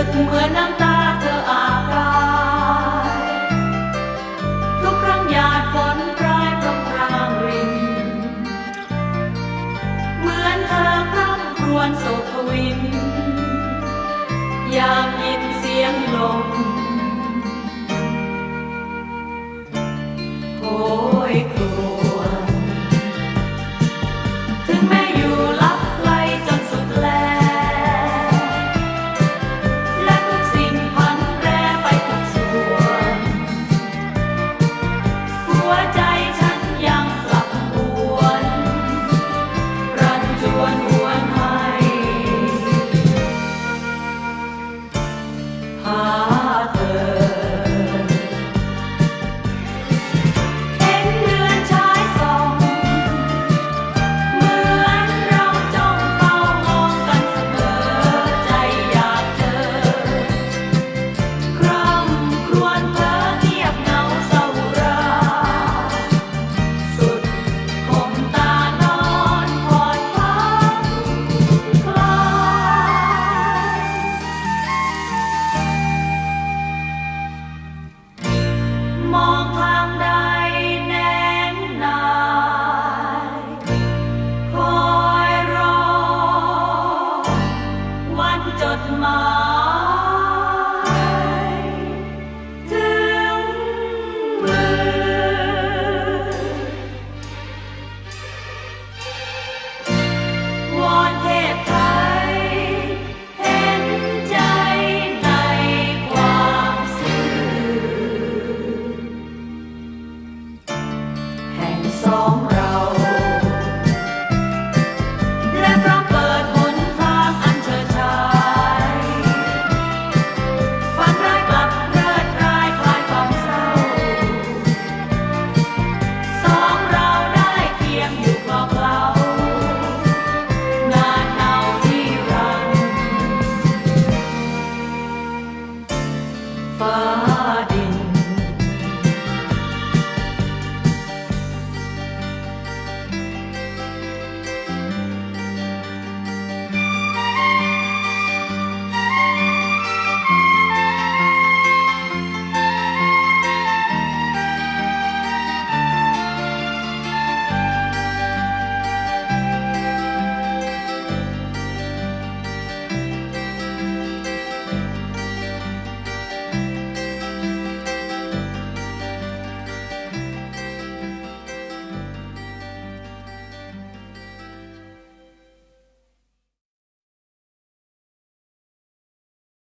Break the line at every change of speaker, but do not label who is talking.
ึกเหมือนน้ำตาเธออาบกายทุกครั้งหยาดฝนปลายพรำพรางริน เหมือนเธอคร่ำรวนโศกวิน อยากยินเสียงลม Father. ま